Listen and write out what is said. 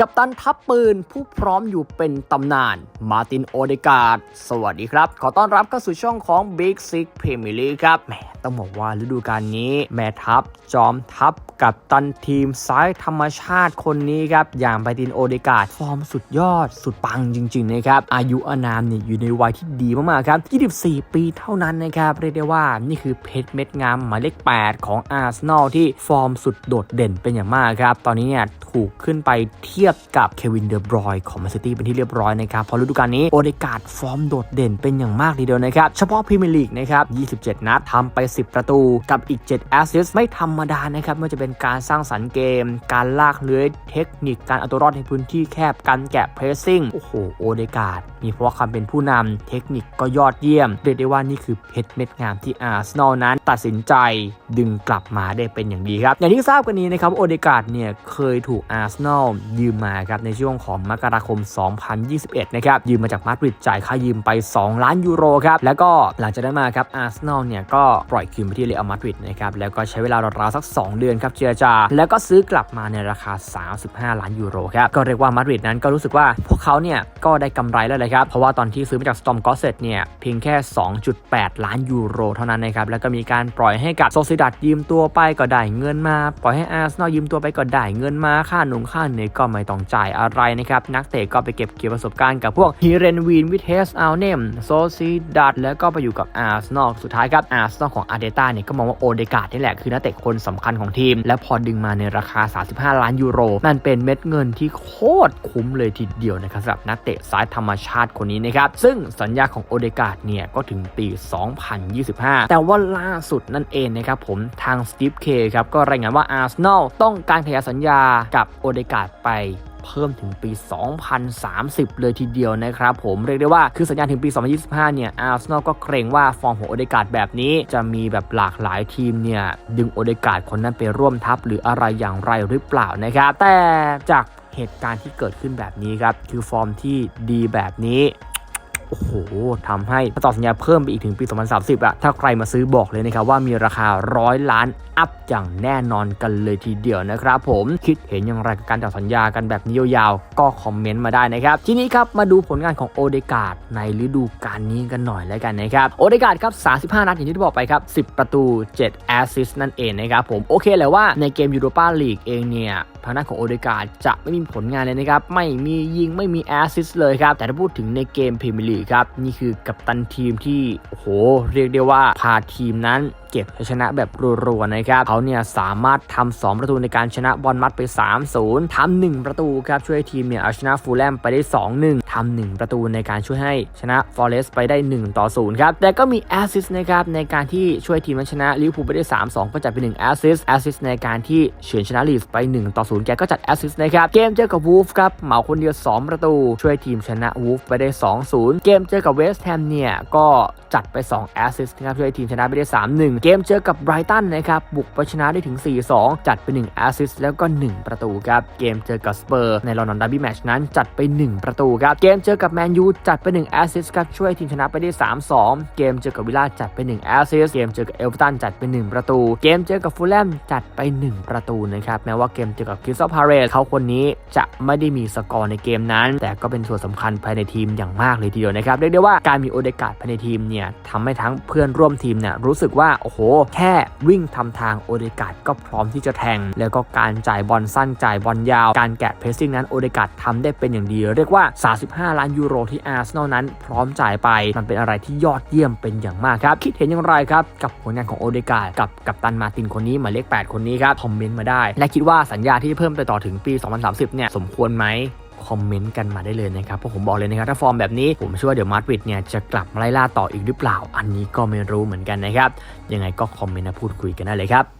กัปตันทัพปืนผู้พร้อมอยู่เป็นตำนาน มาร์ตินโอเดกาดสวัสดีครับ ขอต้อนรับเข้าสู่ช่องของ Big Six Premier l e a ครับแหมต้องบอกว่าฤดูกาลนี้ แม่ทัพจอมทัพกับตันทีมซ้ายธรรมชาติคนนี้ครับ อย่างมาตินโอเดกาดฟอร์มสุดยอดสุดปังจริง ๆ นะครับ อายุอานามเนี่ยอยู่ในวัยที่ดีมากๆครับ 24 ปีเท่านั้นนะครับ เรียกได้ว่านี่คือเพชรเม็ดงามหมายเลข 8 ของอาร์เซนอลที่ฟอร์มสุดโดดเด่นเป็นอย่างมากครับตอนนี้เนี่ยถูกขึ้นไปเทียบกับเควินเดอบรอยของแมนซิตี้เป็นที่เรียบร้อยนะครับพอฤดูกาลนี้โอเดกาดฟอร์มโดดเด่นเป็นอย่างมากทีเดียวนะครับเฉพาะพรีเมียร์ลีกนะครับ 27 นัดทำไป 10 ประตูกับอีก 7 แอสซิสต์ไม่ธรรมดานะครับไม่ว่าจะเป็นการสร้างสรรค์เกม การลากเลื้อยเทคนิคการเอาตัวรอดในพื้นที่แคบการแกะเพรสซิ่งโอ้โหโอเดกาดมีเพราะความเป็นผู้นำเทคนิคก็ยอดเยี่ยมเรียกได้ว่านี่คือเพชรเม็ดงามที่อาร์เซนอลนั้น ตัดสินใจดึงกลับมาได้เป็นอย่างดีครับอย่างที่ทราบกันนี้นะครับโอเดกาดเนี่ยเคยถูกอาร์เซนอลยืมมาครับในช่วงของมกราคม 2021 นะครับยืมมาจากมาดริดจ่ายค่ายืมไป 2 ล้านยูโรครับแล้วก็หลังจากนั้นมาครับอาร์เซนอลเนี่ยก็ปล่อยคืนไปที่เรอัลมาดริดนะครับแล้วก็ใช้เวลาราวๆสัก 2 เดือนครับเจรจา แล้วก็ซื้อกลับมาในราคา 35 ล้านยูโรครับก็เรียกว่ามาดริดนั้นก็รู้สึกว่าพวกเขาเนี่ยก็ได้กำไรแล้วเลยครับเพราะว่าตอนที่ซื้อมาจากสตอมกอสเซตเนี่ยเพียงแค่ 2.8 ล้านยูโรเท่านั้นนะครับแล้วก็มีการปล่อยให้กับโซซิดัดยืมตัวไปก็ได้เงินมา ปล่อยให้อาร์เซนอลยืมตัวไปก็ได้เงินมาค่าหนุงค่าเหนื่อยก็ไม่ต้องจ่ายอะไรนะครับ นักเตะก็ไปเก็บเกี่ยวประสบการณ์กับพวกฮีเรนวีนวิเทสอัลเนมโซซิดัดแล้วก็ไปอยู่กับอาร์เซนอลสุดท้ายครับอาร์เซนอลของอาร์เตต้าเนี่ยก็มองว่าโอเดกาดนี่แหละคือนักเตะคนสำคัญของทีม และพอดึงมาในราคา 35 ล้านยูโร มันเป็นเม็ดเงินที่โคตรคุ้มเลยทีเดียวนะครับสำหรับนักเตะสายธรรมชาติคนนี้นะครับซึ่งสัญญาของโอเดกาดเนี่ยก็ถึงปี 2025 แต่ว่าล่าสุดนั่นเองนะครับผมทางสตีฟเคครับก็รายงานว่าอาร์เซนอลต้องการขยายสัญญากับโอเดกาดไป เพิ่มถึงปี 2030 เลยทีเดียวนะครับผมเรียกได้ว่าคือสัญญาถึงปี 2025 เนี่ยอาร์เซนอลก็เกรงว่าฟอร์มของโอเดกาดแบบนี้ จะมีแบบหลากหลายทีมเนี่ย ดึงโอเดกาดคนนั้นไปร่วมทัพหรืออะไรอย่างไรหรือเปล่านะครับแต่จากเหตุการณ์ที่เกิดขึ้นแบบนี้ครับ คือฟอร์มที่ดีแบบนี้ โอ้โหทำให้ต่อสัญญาเพิ่มไปอีกถึงปี 2030อะถ้าใครมาซื้อบอกเลยนะครับว่ามีราคาร้อยล้านอัพอย่างแน่นอนกันเลยทีเดียวนะครับผมคิดเห็นอย่างไรกับการต่อสัญญากันแบบนี้ยาวๆก็คอมเมนต์มาได้นะครับ ทีนี้ครับมาดูผลงานของโอเดกาดในฤดูกาลนี้กันหน่อยแล้วกันนะครับโอเดกาดครับ 35 นัดอย่างที่บอกไปครับ 10 ประตู 7 แอสซิสต์นั่นเองนะครับผมโอเคแหละว่าในเกมยูโรปาลีกเองเนี่ยทางด้านของโอเดกาจะไม่มีผลงานเลยนะครับ ไม่มียิงไม่มีแอสซิสต์เลยครับ แต่ถ้าพูดถึงในเกมพรีเมียร์ลีกครับ นี่คือกัปตันทีมที่โอ้โห เรียกได้ว่าพาทีมนั้นเก็บชัยชนะแบบรัวๆนะครับ เขาเนี่ยสามารถทำ2ประตูในการชนะบอลมัดไป 3-0ทำ1ประตูครับ ช่วยทีมเนี่ยเอาชนะฟูลแลมไปได้ 2-1 ทำ1ประตูในการช่วยให้ชนะฟอเรสต์ไปได้ 1 ต่อ 0 ครับ แต่ก็มีแอสซิสต์นะครับในการที่ช่วยทีมชนะลิเวอร์พูลไปได้ 3-2 ก็จัดไป1แอสซิสต์แอสซิสต์ในการที่เฉือนชนะลีสไป 1 ต่อ 0 แกก็จัดแอสซิสต์นะครับ เกมเจอกับวูฟครับเหมาคนเดียว 2 ประตู ช่วยทีมชนะวูฟไปได้ 2-0 เกมเจอกับเวสต์แฮมเนี่ยก็จัดไป2แอสซิสต์นะครับช่วยทีมชนะไปได้ 3-1 เกมเจอกับไบรตันนะครับบุกไปชนะได้ถึง 4-2 จัดไป1แอสซิสต์แล้วก็ 1 ประตูครับเกมเจอกับสเปอร์ในลอนดอนดาร์บี้แมตช์นั้นจัดไป 1 ประตูครับเกมเจอกับแมนยูจัดไป1แอสซิสต์ครับช่วยทีมชนะไปได้ 3-2 เกมเจอกับวิลล่าจัดไป1แอสซิสต์เกมเจอกับเอเวอร์ตันจัดไป 1 ประตู เกมเจอกับฟูลแลมจัดไป 1 ประตูนะครับแม้ว่าเกมเจอกับคริสตัลพาเรสเขาคนนี้จะไม่ได้มีสกอร์ในเกมนั้น แต่ก็เป็นส่วนสำคัญภายในทีมอย่างมากเลยทีเดียวนะครับเรียกได้ว่าการมีโอเดกาดภายในทีมเนี่ยทำให้ทั้งเพื่อนร่วมทีมเนี่ยรู้สึกว่าโอ้โห แค่วิ่งทำทางโอเดกาดก็พร้อมที่จะแทง แล้วก็การจ่ายบอลสั้นจ่ายบอลยาว การแกะเพรสซิ่งนั้นโอเดกาดทำได้เป็นอย่างดี เรียกว่า 35 5 ล้านยูโรที่อาร์เซนอลนั้นพร้อมจ่ายไปมันเป็นอะไรที่ยอดเยี่ยมเป็นอย่างมากครับ คิดเห็นอย่างไรครับ กับผลงานของโอเดกาดกับกัปตันมาตินคนนี้หมายเลข 8 คนนี้ครับ คอมเมนต์มาได้ และคิดว่าสัญญาที่เพิ่มไปต่อถึงปี 2030 เนี่ยสมควรไหมคอมเมนต์กันมาได้เลยนะครับเพราะผมบอกเลยนะครับถ้าฟอร์มแบบนี้ผมเชื่อว่าเดี๋ยวมาดริดเนี่ยจะกลับมาไล่ล่าต่ออีกหรือเปล่า อันนี้ก็ไม่รู้เหมือนกันนะครับยังไงก็คอมเมนต์มาพูดคุยกันได้เลยครับ